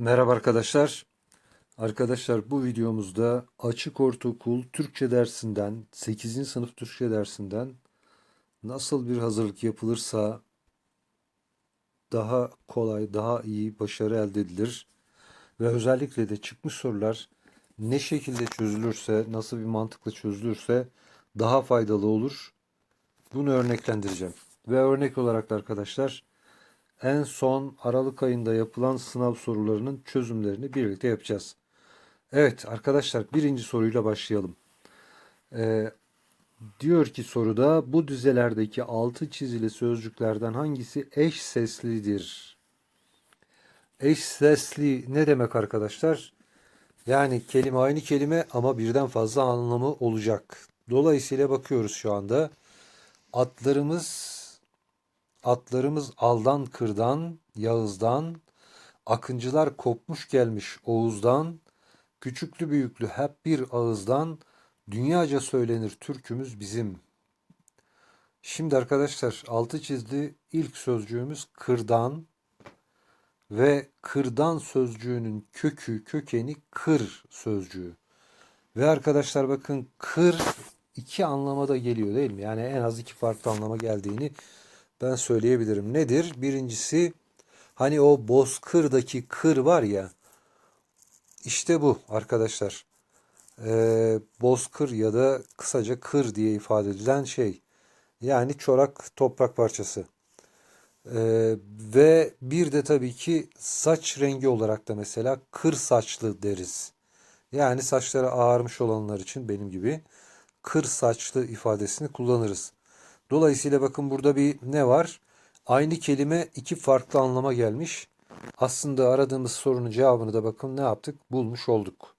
Merhaba arkadaşlar. Arkadaşlar bu videomuzda Açık Ortaokul Türkçe dersinden 8. sınıf Türkçe dersinden nasıl bir hazırlık yapılırsa daha kolay, daha iyi başarı elde edilir ve özellikle de çıkmış sorular ne şekilde çözülürse, nasıl bir mantıkla çözülürse daha faydalı olur. Bunu örneklendireceğim. Ve örnek olarak da arkadaşlar en son Aralık ayında yapılan sınav sorularının çözümlerini birlikte yapacağız. Evet arkadaşlar birinci soruyla başlayalım. Ee, diyor ki soruda bu dizelerdeki altı çizili sözcüklerden hangisi eş seslidir? Eş sesli ne demek arkadaşlar? Yani kelime aynı kelime ama birden fazla anlamı olacak. Dolayısıyla bakıyoruz şu anda. Atlarımız Atlarımız aldan kırdan, Yağız'dan, akıncılar kopmuş gelmiş Oğuz'dan, küçüklü büyüklü hep bir ağızdan, dünyaca söylenir türkümüz bizim. Şimdi arkadaşlar altı çizdi ilk sözcüğümüz kırdan ve kırdan sözcüğünün kökü, kökeni kır sözcüğü. Ve arkadaşlar bakın kır iki anlama da geliyor değil mi? Yani en az iki farklı anlama geldiğini ben söyleyebilirim. Nedir? Birincisi hani o bozkırdaki kır var ya işte bu arkadaşlar. Ee, bozkır ya da kısaca kır diye ifade edilen şey. Yani çorak toprak parçası. Ee, ve bir de tabii ki saç rengi olarak da mesela kır saçlı deriz. Yani saçları ağarmış olanlar için benim gibi kır saçlı ifadesini kullanırız. Dolayısıyla bakın burada bir ne var? Aynı kelime iki farklı anlama gelmiş. Aslında aradığımız sorunun cevabını da bakın ne yaptık? Bulmuş olduk.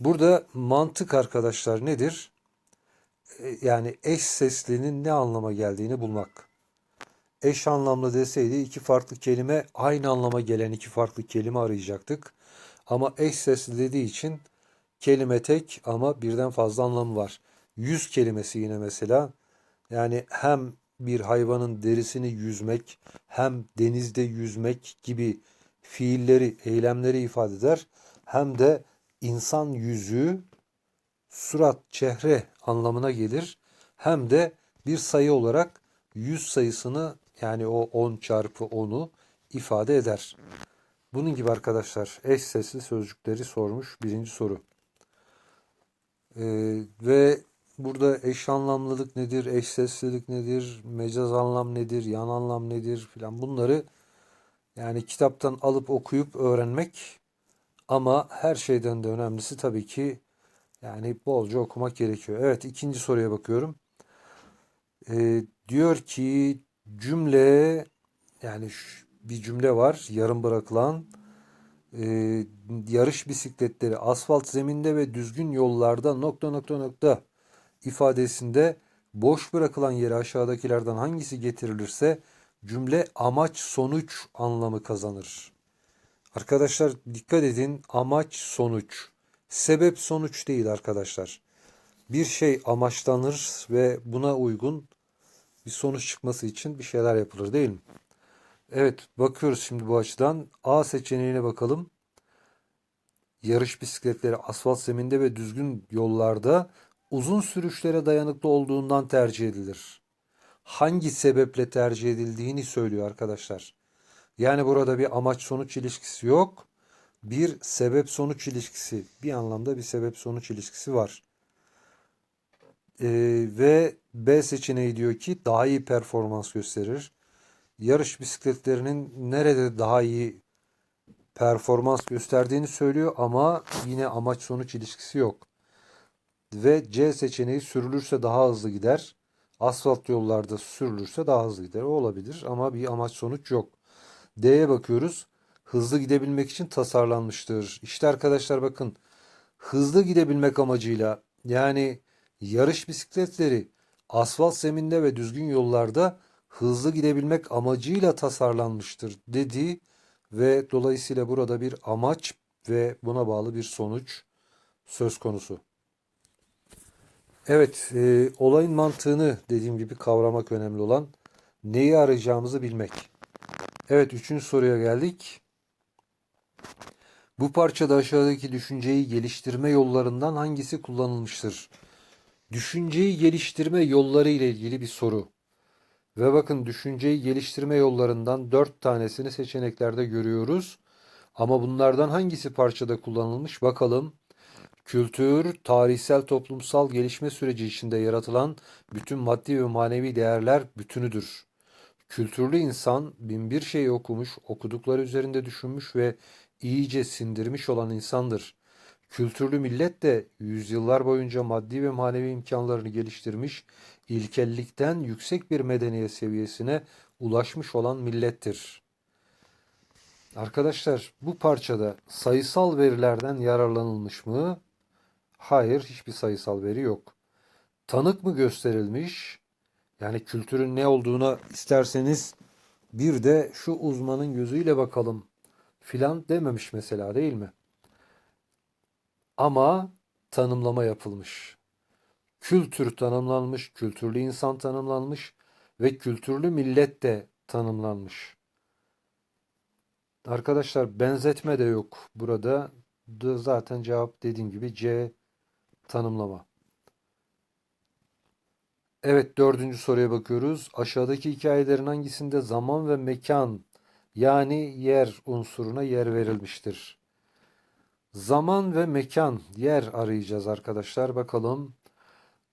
Burada mantık arkadaşlar nedir? E, yani eş seslinin ne anlama geldiğini bulmak. Eş anlamlı deseydi iki farklı kelime aynı anlama gelen iki farklı kelime arayacaktık. Ama eş sesli dediği için kelime tek ama birden fazla anlamı var. Yüz kelimesi yine mesela yani hem bir hayvanın derisini yüzmek hem denizde yüzmek gibi fiilleri, eylemleri ifade eder. Hem de insan yüzü, surat, çehre anlamına gelir. Hem de bir sayı olarak yüz sayısını yani o 10 çarpı 10'u ifade eder. Bunun gibi arkadaşlar eş sesli sözcükleri sormuş birinci soru. Ee, ve eş anlamlılık nedir, eş seslilik nedir, mecaz anlam nedir, yan anlam nedir filan bunları yani kitaptan alıp okuyup öğrenmek ama her şeyden de önemlisi tabii ki yani bolca okumak gerekiyor. Evet ikinci soruya bakıyorum. Ee, diyor ki cümle yani bir cümle var yarım bırakılan e, yarış bisikletleri asfalt zeminde ve düzgün yollarda nokta nokta nokta ifadesinde boş bırakılan yere aşağıdakilerden hangisi getirilirse cümle amaç sonuç anlamı kazanır. Arkadaşlar dikkat edin amaç sonuç. Sebep sonuç değil arkadaşlar. Bir şey amaçlanır ve buna uygun bir sonuç çıkması için bir şeyler yapılır değil mi? Evet bakıyoruz şimdi bu açıdan. A seçeneğine bakalım. Yarış bisikletleri asfalt zeminde ve düzgün yollarda uzun sürüşlere dayanıklı olduğundan tercih edilir. Hangi sebeple tercih edildiğini söylüyor arkadaşlar. Yani burada bir amaç sonuç ilişkisi yok. Bir sebep sonuç ilişkisi, bir anlamda bir sebep sonuç ilişkisi var. Ee, ve B seçeneği diyor ki daha iyi performans gösterir. Yarış bisikletlerinin nerede daha iyi performans gösterdiğini söylüyor ama yine amaç sonuç ilişkisi yok ve C seçeneği sürülürse daha hızlı gider. Asfalt yollarda sürülürse daha hızlı gider. O olabilir ama bir amaç sonuç yok. D'ye bakıyoruz. Hızlı gidebilmek için tasarlanmıştır. İşte arkadaşlar bakın hızlı gidebilmek amacıyla yani yarış bisikletleri asfalt zeminde ve düzgün yollarda hızlı gidebilmek amacıyla tasarlanmıştır dedi ve dolayısıyla burada bir amaç ve buna bağlı bir sonuç söz konusu. Evet, e, olayın mantığını dediğim gibi kavramak önemli olan neyi arayacağımızı bilmek. Evet, üçüncü soruya geldik. Bu parçada aşağıdaki düşünceyi geliştirme yollarından hangisi kullanılmıştır? Düşünceyi geliştirme yolları ile ilgili bir soru. Ve bakın düşünceyi geliştirme yollarından dört tanesini seçeneklerde görüyoruz. Ama bunlardan hangisi parçada kullanılmış bakalım. Kültür, tarihsel toplumsal gelişme süreci içinde yaratılan bütün maddi ve manevi değerler bütünüdür. Kültürlü insan binbir şeyi okumuş, okudukları üzerinde düşünmüş ve iyice sindirmiş olan insandır. Kültürlü millet de yüzyıllar boyunca maddi ve manevi imkanlarını geliştirmiş, ilkellikten yüksek bir medeniyet seviyesine ulaşmış olan millettir. Arkadaşlar bu parçada sayısal verilerden yararlanılmış mı? Hayır, hiçbir sayısal veri yok. Tanık mı gösterilmiş? Yani kültürün ne olduğuna isterseniz bir de şu uzmanın gözüyle bakalım filan dememiş mesela değil mi? Ama tanımlama yapılmış. Kültür tanımlanmış, kültürlü insan tanımlanmış ve kültürlü millet de tanımlanmış. Arkadaşlar benzetme de yok burada. Da zaten cevap dediğim gibi C tanımlama. Evet dördüncü soruya bakıyoruz. Aşağıdaki hikayelerin hangisinde zaman ve mekan yani yer unsuruna yer verilmiştir? Zaman ve mekan yer arayacağız arkadaşlar. Bakalım.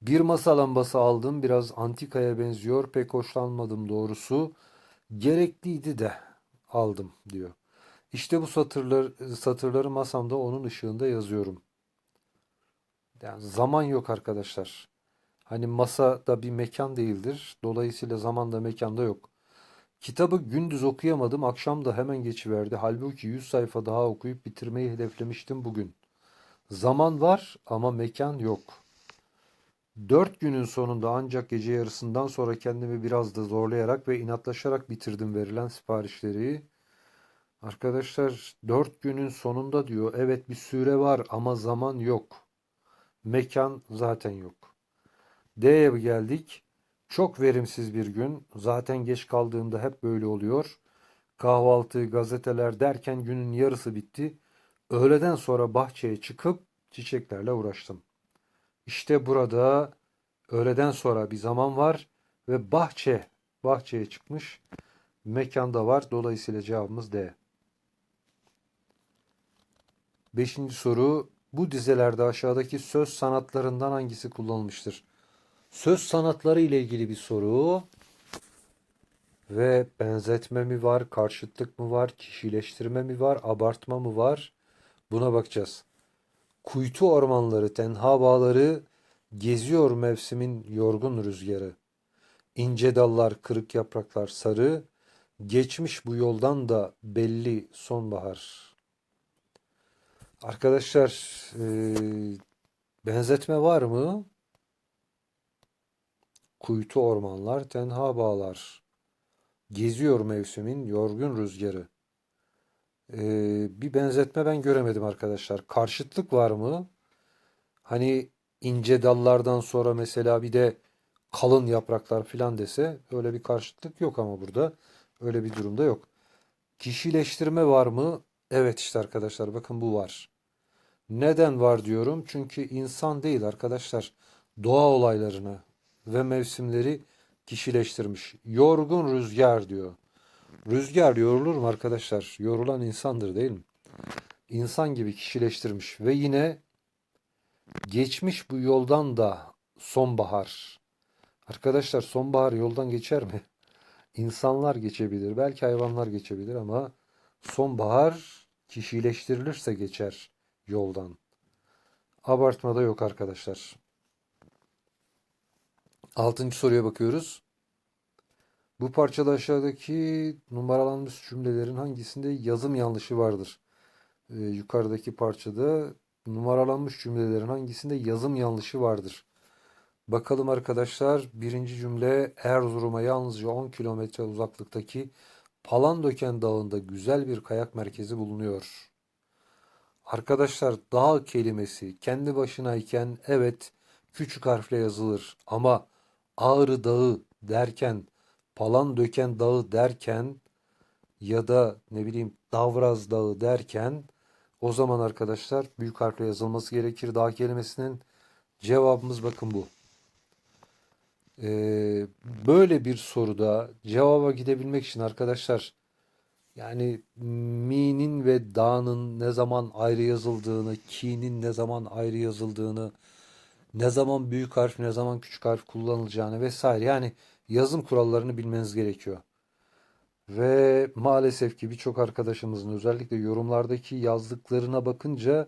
Bir masa lambası aldım. Biraz antikaya benziyor. Pek hoşlanmadım doğrusu. Gerekliydi de aldım diyor. İşte bu satırlar, satırları masamda onun ışığında yazıyorum. Yani zaman yok arkadaşlar. Hani masa da bir mekan değildir. Dolayısıyla zaman da mekan da yok. Kitabı gündüz okuyamadım, akşam da hemen geçiverdi. Halbuki 100 sayfa daha okuyup bitirmeyi hedeflemiştim bugün. Zaman var ama mekan yok. Dört günün sonunda ancak gece yarısından sonra kendimi biraz da zorlayarak ve inatlaşarak bitirdim verilen siparişleri. Arkadaşlar dört günün sonunda diyor. Evet bir süre var ama zaman yok. Mekan zaten yok. D'ye geldik. Çok verimsiz bir gün. Zaten geç kaldığımda hep böyle oluyor. Kahvaltı, gazeteler derken günün yarısı bitti. Öğleden sonra bahçeye çıkıp çiçeklerle uğraştım. İşte burada öğleden sonra bir zaman var ve bahçe, bahçeye çıkmış. Mekanda var. Dolayısıyla cevabımız D. Beşinci soru. Bu dizelerde aşağıdaki söz sanatlarından hangisi kullanılmıştır? Söz sanatları ile ilgili bir soru. Ve benzetme mi var, karşıtlık mı var, kişileştirme mi var, abartma mı var? Buna bakacağız. Kuytu ormanları, tenha bağları, geziyor mevsimin yorgun rüzgarı. İnce dallar, kırık yapraklar sarı, geçmiş bu yoldan da belli sonbahar. Arkadaşlar, e, benzetme var mı? Kuytu ormanlar, tenha bağlar. Geziyor mevsimin yorgun rüzgarı. Ee, bir benzetme ben göremedim arkadaşlar. Karşıtlık var mı? Hani ince dallardan sonra mesela bir de kalın yapraklar filan dese öyle bir karşıtlık yok ama burada öyle bir durumda yok. Kişileştirme var mı? Evet işte arkadaşlar bakın bu var. Neden var diyorum? Çünkü insan değil arkadaşlar. Doğa olaylarını ve mevsimleri kişileştirmiş. Yorgun rüzgar diyor. Rüzgar yorulur mu arkadaşlar? Yorulan insandır değil mi? İnsan gibi kişileştirmiş ve yine geçmiş bu yoldan da sonbahar. Arkadaşlar sonbahar yoldan geçer mi? İnsanlar geçebilir, belki hayvanlar geçebilir ama sonbahar kişileştirilirse geçer yoldan. Abartmada yok arkadaşlar. Altıncı soruya bakıyoruz. Bu parçada aşağıdaki numaralanmış cümlelerin hangisinde yazım yanlışı vardır? Ee, yukarıdaki parçada numaralanmış cümlelerin hangisinde yazım yanlışı vardır? Bakalım arkadaşlar. Birinci cümle Erzurum'a yalnızca 10 kilometre uzaklıktaki Palandöken Dağı'nda güzel bir kayak merkezi bulunuyor. Arkadaşlar dağ kelimesi kendi başınayken evet küçük harfle yazılır ama Ağrı Dağı derken, Palandöken Dağı derken ya da ne bileyim Davraz Dağı derken o zaman arkadaşlar büyük harfle yazılması gerekir. Dağ kelimesinin cevabımız bakın bu. Ee, böyle bir soruda cevaba gidebilmek için arkadaşlar yani mi'nin ve da'nın ne zaman ayrı yazıldığını, ki'nin ne zaman ayrı yazıldığını, ne zaman büyük harf, ne zaman küçük harf kullanılacağını vesaire. Yani yazım kurallarını bilmeniz gerekiyor. Ve maalesef ki birçok arkadaşımızın özellikle yorumlardaki yazdıklarına bakınca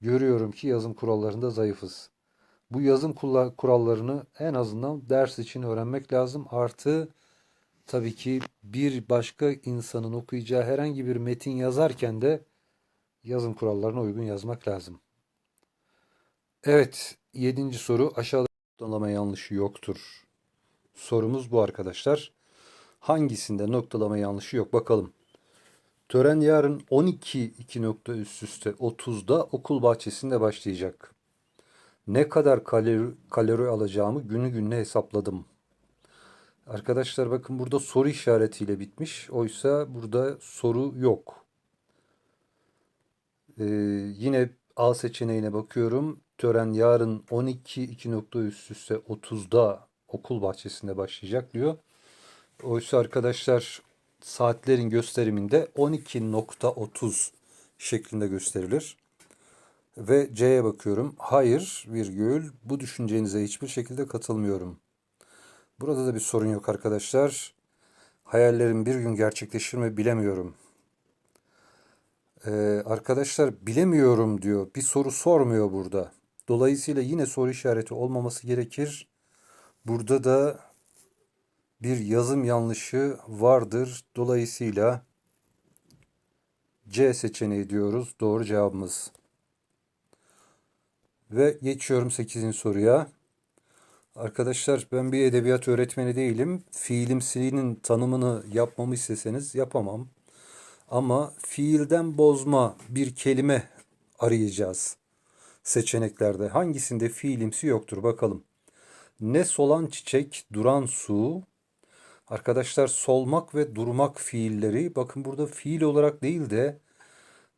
görüyorum ki yazım kurallarında zayıfız. Bu yazım kurallarını en azından ders için öğrenmek lazım. Artı tabii ki bir başka insanın okuyacağı herhangi bir metin yazarken de yazım kurallarına uygun yazmak lazım. Evet, yedinci soru aşağıda noktalama yanlışı yoktur. Sorumuz bu arkadaşlar. Hangisinde noktalama yanlışı yok bakalım. Tören yarın 12 2 nokta üst üste 30'da okul bahçesinde başlayacak. Ne kadar kalori, kalori alacağımı günü gününe hesapladım. Arkadaşlar bakın burada soru işaretiyle bitmiş. Oysa burada soru yok. Ee, yine A seçeneğine bakıyorum. Tören yarın 12 2 nokta üst üste 30'da okul bahçesinde başlayacak diyor. Oysa arkadaşlar saatlerin gösteriminde 12.30 şeklinde gösterilir. Ve C'ye bakıyorum. Hayır virgül bu düşüncenize hiçbir şekilde katılmıyorum. Burada da bir sorun yok arkadaşlar. Hayallerim bir gün gerçekleşir mi bilemiyorum. Ee, arkadaşlar bilemiyorum diyor. Bir soru sormuyor burada. Dolayısıyla yine soru işareti olmaması gerekir. Burada da bir yazım yanlışı vardır. Dolayısıyla C seçeneği diyoruz. Doğru cevabımız. Ve geçiyorum 8. soruya. Arkadaşlar ben bir edebiyat öğretmeni değilim. Fiilimsiliğinin tanımını yapmamı isteseniz yapamam. Ama fiilden bozma bir kelime arayacağız seçeneklerde. Hangisinde fiilimsi yoktur bakalım. Ne solan çiçek, duran su. Arkadaşlar solmak ve durmak fiilleri bakın burada fiil olarak değil de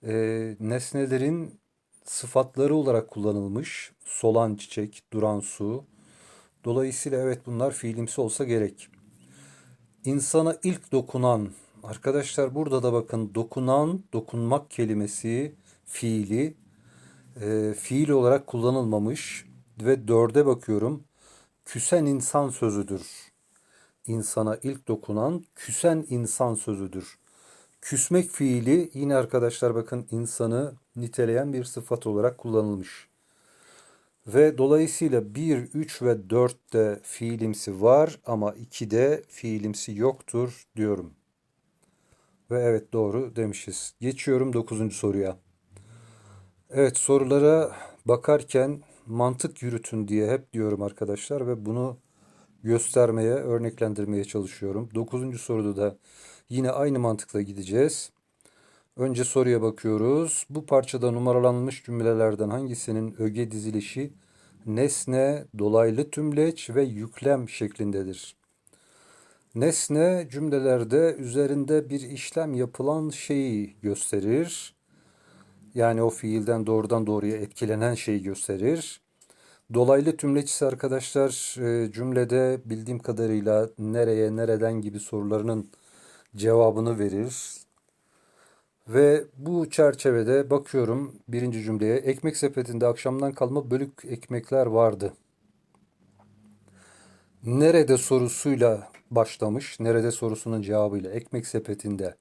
e, nesnelerin sıfatları olarak kullanılmış. Solan çiçek, duran su. Dolayısıyla evet bunlar fiilimsi olsa gerek. İnsana ilk dokunan, arkadaşlar burada da bakın dokunan, dokunmak kelimesi fiili e, fiil olarak kullanılmamış ve dörde bakıyorum. Küsen insan sözüdür. İnsana ilk dokunan küsen insan sözüdür. Küsmek fiili yine arkadaşlar bakın insanı niteleyen bir sıfat olarak kullanılmış. Ve dolayısıyla 1, 3 ve 4'te fiilimsi var ama 2'de fiilimsi yoktur diyorum. Ve evet doğru demişiz. Geçiyorum 9. soruya. Evet sorulara bakarken mantık yürütün diye hep diyorum arkadaşlar ve bunu göstermeye, örneklendirmeye çalışıyorum. 9. soruda da yine aynı mantıkla gideceğiz. Önce soruya bakıyoruz. Bu parçada numaralanmış cümlelerden hangisinin öge dizilişi nesne, dolaylı tümleç ve yüklem şeklindedir? Nesne cümlelerde üzerinde bir işlem yapılan şeyi gösterir. Yani o fiilden doğrudan doğruya etkilenen şeyi gösterir. Dolaylı tümleç ise arkadaşlar e, cümlede bildiğim kadarıyla nereye, nereden gibi sorularının cevabını verir. Ve bu çerçevede bakıyorum birinci cümleye. Ekmek sepetinde akşamdan kalma bölük ekmekler vardı. Nerede sorusuyla başlamış. Nerede sorusunun cevabıyla ekmek sepetinde.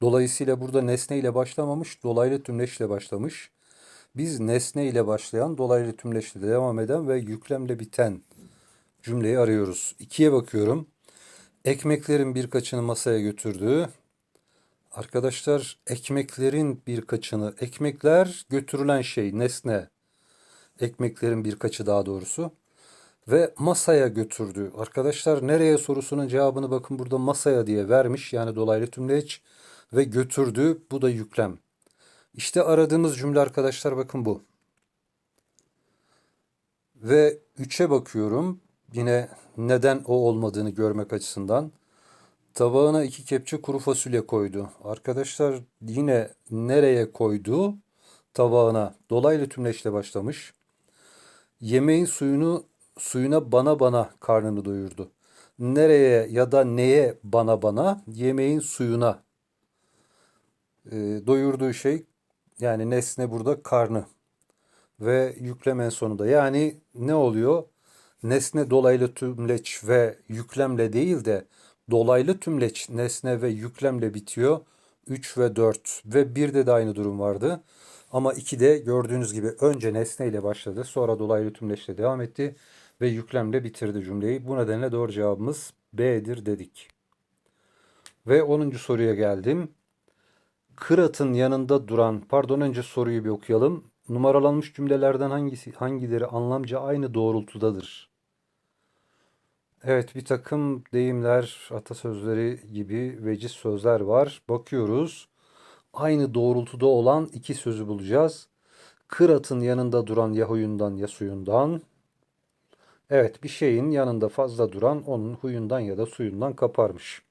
Dolayısıyla burada nesne ile başlamamış, dolaylı tümleçle başlamış. Biz nesne ile başlayan, dolaylı tümleçle devam eden ve yüklemle biten cümleyi arıyoruz. İkiye bakıyorum. Ekmeklerin birkaçını masaya götürdü. Arkadaşlar ekmeklerin birkaçını, ekmekler götürülen şey, nesne. Ekmeklerin birkaçı daha doğrusu. Ve masaya götürdü. Arkadaşlar nereye sorusunun cevabını bakın burada masaya diye vermiş. Yani dolaylı tümleç ve götürdü. Bu da yüklem. İşte aradığımız cümle arkadaşlar bakın bu. Ve 3'e bakıyorum. Yine neden o olmadığını görmek açısından. Tabağına iki kepçe kuru fasulye koydu. Arkadaşlar yine nereye koydu? Tabağına. Dolaylı tümleçle başlamış. Yemeğin suyunu suyuna bana bana karnını doyurdu. Nereye ya da neye bana bana? Yemeğin suyuna. Ee, doyurduğu şey yani nesne burada karnı ve yüklem en sonunda. Yani ne oluyor? Nesne dolaylı tümleç ve yüklemle değil de dolaylı tümleç nesne ve yüklemle bitiyor. 3 ve 4 ve 1'de de aynı durum vardı. Ama 2'de gördüğünüz gibi önce nesneyle başladı. Sonra dolaylı tümleçle devam etti ve yüklemle bitirdi cümleyi. Bu nedenle doğru cevabımız B'dir dedik. Ve 10. soruya geldim. Kırat'ın yanında duran, pardon önce soruyu bir okuyalım. Numaralanmış cümlelerden hangisi hangileri anlamca aynı doğrultudadır? Evet, bir takım deyimler, atasözleri gibi veciz sözler var. Bakıyoruz. Aynı doğrultuda olan iki sözü bulacağız. Kırat'ın yanında duran ya huyundan ya suyundan. Evet, bir şeyin yanında fazla duran onun huyundan ya da suyundan kaparmış.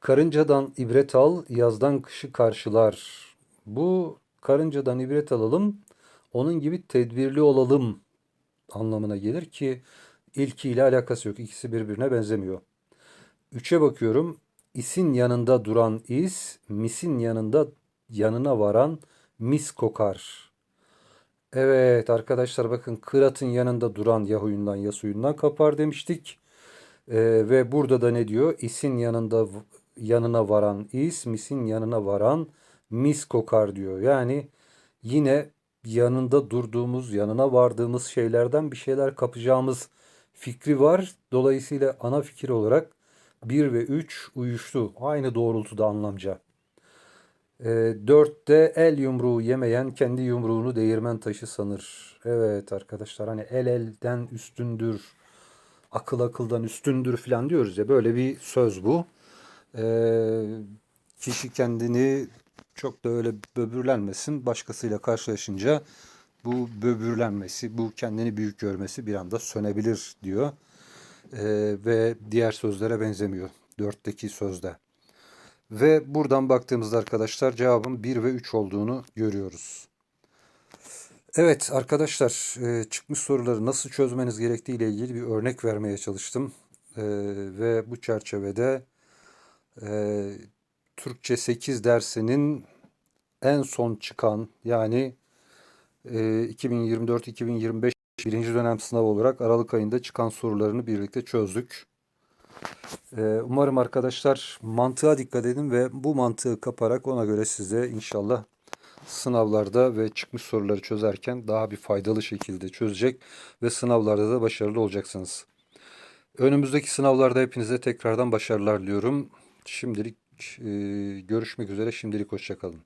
Karıncadan ibret al, yazdan kışı karşılar. Bu karıncadan ibret alalım, onun gibi tedbirli olalım anlamına gelir ki ilkiyle alakası yok. İkisi birbirine benzemiyor. Üçe bakıyorum. İsin yanında duran is, misin yanında yanına varan mis kokar. Evet arkadaşlar bakın kıratın yanında duran ya huyundan kapar demiştik. Ee, ve burada da ne diyor? İsin yanında yanına varan is, misin yanına varan mis kokar diyor. Yani yine yanında durduğumuz, yanına vardığımız şeylerden bir şeyler kapacağımız fikri var. Dolayısıyla ana fikir olarak 1 ve 3 uyuştu. Aynı doğrultuda anlamca. E, 4'te el yumruğu yemeyen kendi yumruğunu değirmen taşı sanır. Evet arkadaşlar hani el elden üstündür, akıl akıldan üstündür falan diyoruz ya böyle bir söz bu. E, kişi kendini çok da öyle böbürlenmesin. Başkasıyla karşılaşınca bu böbürlenmesi, bu kendini büyük görmesi bir anda sönebilir diyor. Ee, ve diğer sözlere benzemiyor. Dörtteki sözde. Ve buradan baktığımızda arkadaşlar cevabın 1 ve 3 olduğunu görüyoruz. Evet arkadaşlar e, çıkmış soruları nasıl çözmeniz gerektiği ile ilgili bir örnek vermeye çalıştım. E, ve bu çerçevede e, Türkçe 8 dersinin en son çıkan yani 2024-2025 birinci dönem sınav olarak Aralık ayında çıkan sorularını birlikte çözdük. Umarım arkadaşlar mantığa dikkat edin ve bu mantığı kaparak ona göre size inşallah sınavlarda ve çıkmış soruları çözerken daha bir faydalı şekilde çözecek ve sınavlarda da başarılı olacaksınız. Önümüzdeki sınavlarda hepinize tekrardan başarılar diliyorum. Şimdilik görüşmek üzere. Şimdilik hoşçakalın.